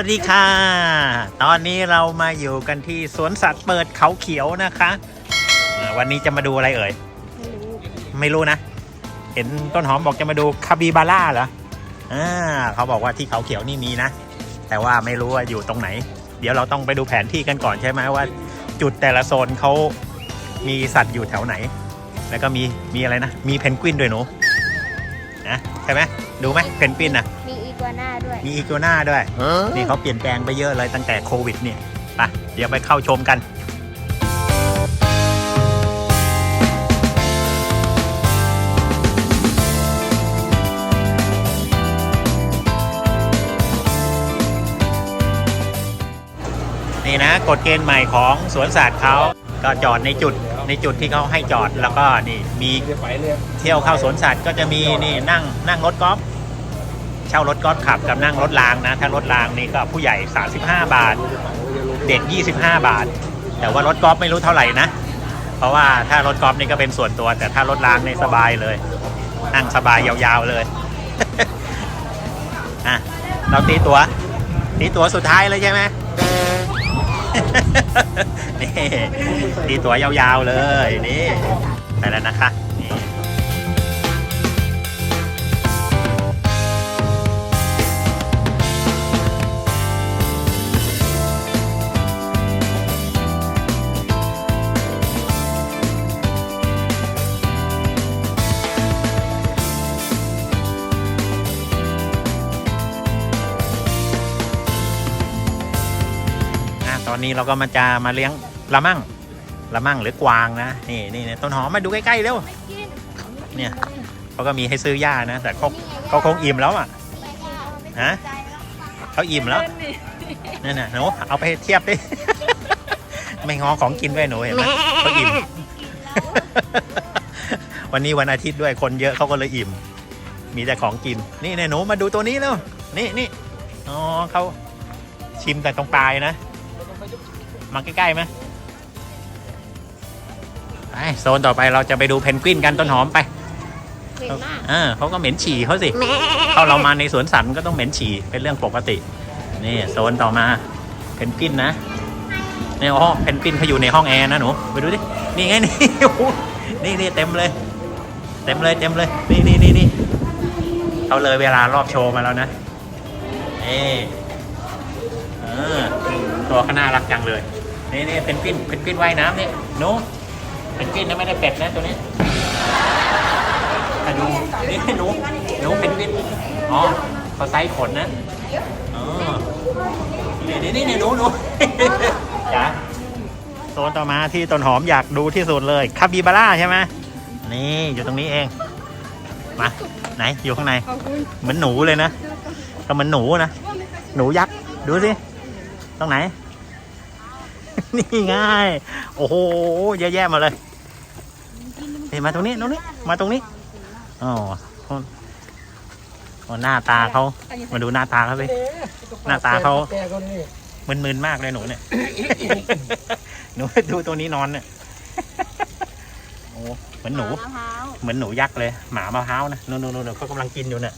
สวัสดีค่ะ ตอนนี้เรามาอยู่กันที่สวนสัตว์เปิดเขาเขียวนะคะอ่าวันนี้จะมาดูอะไรเอ่ย ไม่รู้นะ เห็นต้นหอมบอกจะมาดูคาบิบาร่าเหรอ อ่าเขาบอกว่าที่เขาเขียวนี่มีนะ แต่ว่าไม่รู้ว่าอยู่ตรงไหน เดี๋ยวเราต้องไปดูแผนที่กันก่อนใช่ไหมว่า จุดแต่ละโซนเขามีสัตว์อยู่แถวไหน แล้วก็มีมีอะไรนะ มีเพนกวินด้วยหนูนะใช่ไหมดูไหมเพนกวินนะ กัวน่าด้วย มีอีกัวน่าด้วย นี่เขาเปลี่ยนแปลงไปเยอะเลยตั้งแต่โควิดเนี่ยไปเดี๋ยวไปเข้าชมกันนี่นะกฎเกณฑ์ใหม่ของสวนสัตว์เขาก็จอดในจุดในจุดที่เขาให้จอดแล้วก็นี่มีเที่ยวเข้าสวนสัตว์ก็จะมีนี่นั่งนั่งรถกอล์ฟ เช่ารถกอฟขับกับนั่งรถรางนะ ถ้ารถรางนี่ก็ผู้ใหญ่ 35 บาท เด็ก 25 บาท แต่ว่ารถกอล์ฟไม่รู้เท่าไหร่นะ เพราะว่าถ้ารถกอล์ฟนี่ก็เป็นส่วนตัว แต่ถ้ารถรางนี่สบายเลย นั่งสบายยาวๆเลย อะ เราตีตัวตีตัวสุดท้ายเลยใช่ไหมนี่ตีตัวยาวๆเลยนี่ไปแล้วนะคะ ตอนนี้เราก็มาจะมาเลี้ยงละมั่งละมั่งหรือกวางนะนี่นี่นี่ต้นหอมมาดูใกล้ๆเร็วเนี่ยเขาก็มีให้ซื้อหญ้านะ แต่เขาเขาคงอิ่มแล้วอะฮะเขาอิ่มแล้วนั่นน่ะหนูเอาไปเทียบดิไม่งอของกินด้วยหนูเห็นไหมเขาอิ่ม วันนี้วันอาทิตย์ด้วยคนเยอะเขาก็เลยอิ่ม มีแต่ของกิน นี่เนี่ยหนูมาดูตัวนี้แล้วนี่นี่อ๋อเขาชิมแต่ตรงปลายนะ มาใกล้ๆไหมไปโซนต่อไปเราจะไปดูเพนกวินกันต้นหอมไปเหม็นมากเออเขาก็เหม็นฉี่เขาสิเข้าเรามาในสวนสัตว์ก็ต้องเหม็นฉี่เป็นเรื่องปกติ นี่โซนต่อมาเพนกวินนะนี่อ๋อเพนกวินเขาอยู่ในห้องแอร์นะหนูไปดูดินี่ไงนี่โอ้โหนี่นี่เต็มเลย เต็มเลยเต็มเลยนี่นี่นี่นี่เขาเลยเวลารอบโชว์มาแล้วนะนี่เออตัวเขาน่ารักจังเลย นี่นี่เพนกวินเพนกวินว่ายน้ำนี่หนูเพนกวินนะไม่ได้เป็ดนะตัวนี้อะดูนี่หนูหนูเป็นวินอ๋อเขาไซส์ขนนะอ๋อนี่นี่นี่หนูหนูจ๋าโซนต่อมาที่ต้นหอมอยากดูที่สุดเลยคาบิบาร่าใช่ไหมนี่อยู่ตรงนี้เองมาไหนอยู่ข้างในเหมือนหนูเลยนะก็เหมือนหนูนะหนูยักษ์ดูสิตรงไหน นี่ง่าย โอ้โห เยอะแยะมาเลยนี่มาตรงนี้ตรงนี้ มาตรงนี้ อ๋อโอ้หน้าตาเขา มาดูหน้าตาเขาสิหน้าตาเขามึนๆมากเลยหนูเนี่ย หนูดูตัวนี้นอนเนี่ยโอ้เหมือนหนู เหมือนหนูยักษ์เลย หมามะพร้าวนะนู่นนู่นเขากำลังกินอยู่เนี่ย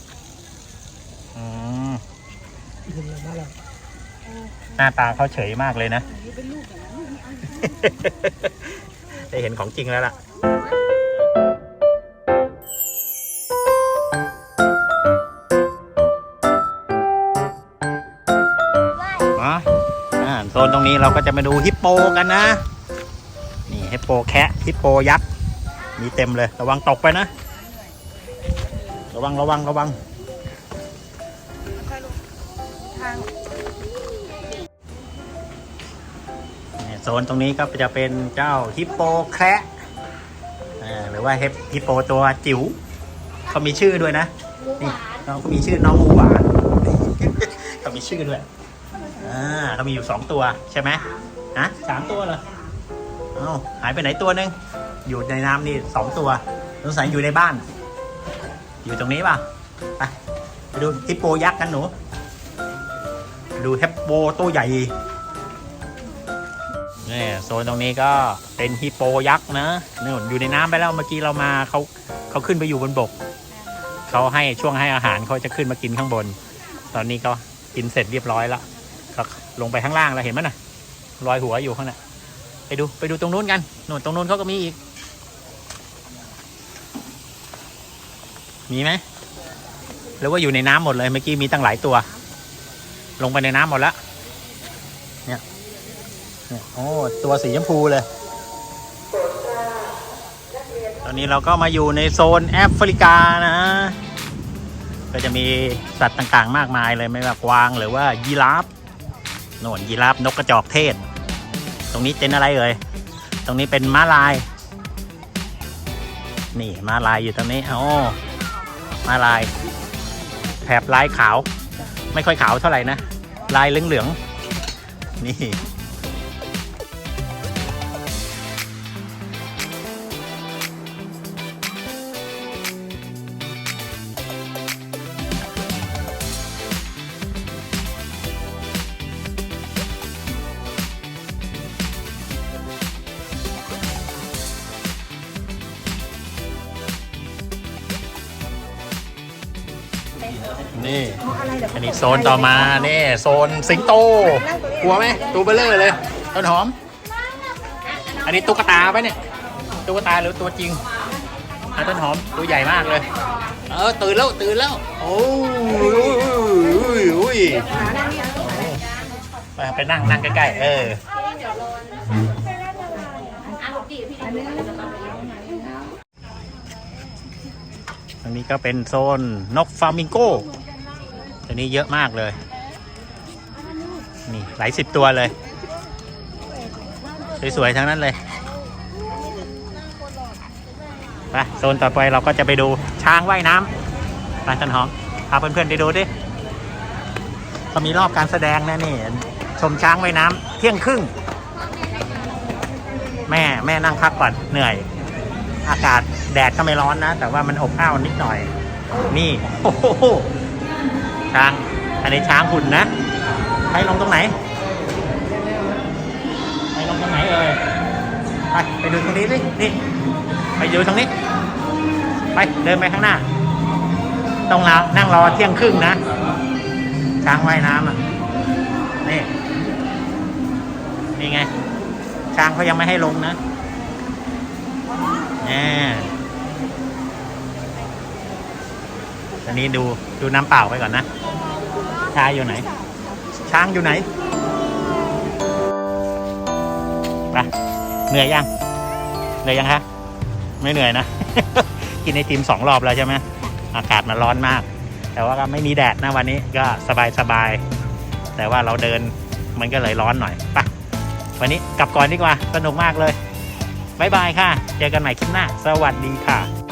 อืม หน้าตาเขาเฉยมากเลยนะ ได้เห็นของจริงแล้วล่ะอ๋ออ่าโซนตรงนี้เราก็จะมาดูฮิปโปกันนะ นี่ฮิปโปแคะฮิปโปยักษ์ มีเต็มเลย ระวังตกไปนะ ระวังระวังระวัง นี่โซนตรงนี้ก็จะเป็นเจ้าฮิปโปแคระอ่าหรือว่าเฮปฮิปโปตัวจิ๋วเขามีชื่อด้วยนะหมูหวานน้องเขามีชื่อน้องหมูหวานเขามีชื่อด้วยอ่าเขามีอยู่สองตัวใช่ไหมฮะสามตัวเหรอเอ้าหายไปไหนตัวหนึ่งอยู่ในน้ำนี่สองตัวสงสัยอยู่ในบ้าน อยู่ตรงนี้ป่ะไปไปดูฮิปโปยักษ์กันหนู ดูฮิปโปตัวใหญ่นี่โซนตรงนี้ก็เป็นฮิปโปยักษ์นะนี่อยู่ในน้ำไปแล้วเมื่อกี้เรามาเขาเขาขึ้นไปอยู่บนบก เขาให้ช่วงให้อาหารเขาจะขึ้นมากินข้างบน ตอนนี้ก็กินเสร็จเรียบร้อยแล้วก็ลงไปข้างล่างแล้วเห็นไหมน่ะลอยหัวอยู่ข้างน่ะไปดูไปดูตรงนู้นกันนู่นตรงนู้นเขาก็มีอีก มีไหมหรือว่าอยู่ในน้ำหมดเลยเมื่อกี้มีตั้งหลายตัว ลงไปในน้ำหมดแล้วเนี่ยเนี่ยโอ้ตัวสีชมพูเลย ตอนนี้เราก็มาอยู่ในโซนแอฟริกานะ ก็จะมีสัตว์ต่างๆ มากมายเลยไม่ว่ากวางหรือว่ายีราฟโน่นยีราฟนกกระจอกเทศ ตรงนี้เป็นอะไรเอ่ยตรงนี้เป็นม้าลาย นี่ม้าลายอยู่ตรงนี้โอ้ม้าลายแถบลายขาว ไม่ค่อยขาวเท่าไหร่นะ ลายเหลืองๆนี่ นี่ อันนี้โซนต่อมานี่โซนสิงโต กลัวไหมตัวเบลเลอร์เลย ต้นหอม อันนี้ตุ๊กตาปะเนี่ย ตุ๊กตาหรือตัวจริงอะต้นหอมตัวใหญ่มากเลย เออตื่นแล้วตื่นแล้ว โอ้ยอุ้ยอุ้ยไปไปนั่งนั่งใกล้ๆเออันนี้ก็เป็นโซนนกฟามิงโก้ตัวนี้เยอะมากเลย นี่หลายสิบตัวเลย สวยๆ ทั้งนั้นเลยไปโซนต่อไปเราก็จะไปดูช้างว่ายน้ำไปทันหอมพาเพื่อนๆไปดูดิเขามีรอบการแสดงนะนี่ ชมช้างว่ายน้ำเที่ยงครึ่ง แม่แม่นั่งพักก่อนเหนื่อย อากาศแดดก็ไม่ร้อนนะ แต่ว่ามันอบอ้าวนิดหน่อย นี่ โอ้โหช้าง อันนี้ช้างหุ่นนะ ให้ลงตรงไหน ให้ลงตรงไหนเอ่ย ไปไปดูตรงนี้สิ นี่ ไปดูตรงนี้ ไปเดินไปข้างหน้าต้องรอนั่งรอเที่ยงครึ่งนะ ช้างว่ายน้ำอะ นี่ นี่ไง ช้างเขายังไม่ให้ลงนะ อันนี้ดูดูน้ำเปล่าไปก่อนนะช้างอยู่ไหน ช้างอยู่ไหนไปเหนื่อยยังเหนื่อยยังคะไม่เหนื่อยนะ กินไอติมสองรอบแล้วใช่ไหมอากาศมันร้อนมาก แต่ว่าก็ไม่มีแดดนะวันนี้ก็สบายสบายๆแต่ว่าเราเดินมันก็เลยร้อนหน่อยไปวันนี้กลับก่อนดีกว่า สนุกมากเลย บ๊ายบายค่ะ เจอกันใหม่คลิปหน้า สวัสดีค่ะ